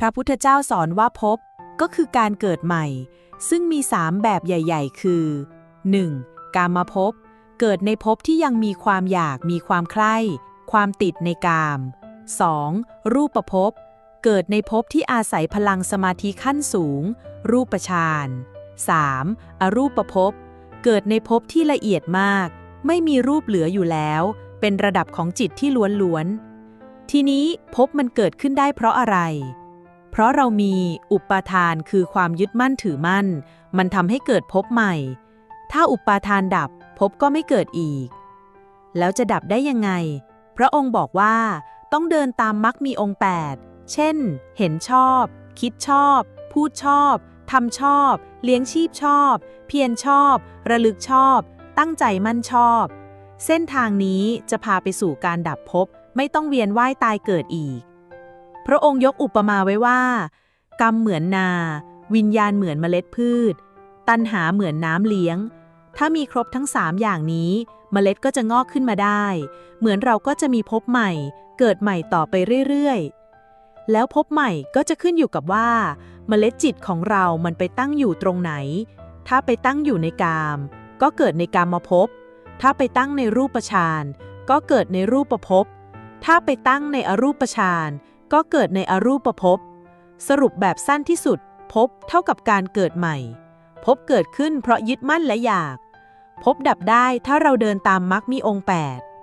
พระพุทธเจ้าสอนว่าภพก็คือการเกิดใหม่ ซึ่งมีสามแบบใหญ่ ๆ คือ 1. กามภพเกิดในภพที่ยังมีความอยากมีความใคร่ความติดในกาม 2. รูปภพเกิดในภพที่อาศัยพลังสมาธิขั้นสูง รูปฌาน 3. อรูปภพเกิดในภพที่ละเอียดมาก ไม่มีรูปเหลืออยู่แล้ว เป็นระดับของจิตที่ล้วนๆทีนี้ภพมันเกิดขึ้นได้เพราะอะไร เพราะเรามีอุปาทานคือความยึดมั่นถือมั่น มันทำให้เกิดภพใหม่ ถ้าอุปาทานดับภพก็ไม่เกิดอีก แล้วจะดับได้ยังไง พระองค์บอกว่าต้องเดินตามมรรคมีองค์ 8 เช่น เห็นชอบ คิดชอบ พูดชอบทำชอบ เลี้ยงชีพชอบ เพียรชอบ ระลึกชอบ ตั้งใจมั่นชอบ เส้นทางนี้จะพาไปสู่การดับภพไม่ต้องเวียนว่ายตายเกิดอีก พระองค์ยกอุปมาไว้ว่า กรรมเหมือนนา วิญญาณเหมือนเมล็ดพืช ตัณหาเหมือนน้ำเลี้ยง ถ้ามีครบทั้งสามอย่างนี้ เมล็ดก็จะงอกขึ้นมาได้ เหมือนเราก็จะมีภพใหม่ เกิดใหม่ต่อไปเรื่อยๆ แล้วภพใหม่ก็จะขึ้นอยู่กับว่า เมล็ดจิตของเรามันไปตั้งอยู่ตรงไหน ถ้าไปตั้งอยู่ในกาม ก็เกิดในกามภพบ ถ้าไปตั้งในรูปฌานก็เกิดในรูปภพบถ้าไปตั้งในอรูปฌาน ก็เกิดในอรูปภพ สรุปแบบสั้นที่สุด ภพเท่ากับการเกิดใหม่ ภพเกิดขึ้นเพราะยึดมั่นและอยาก ภพดับได้ถ้าเราเดินตามมรรคมีองค์8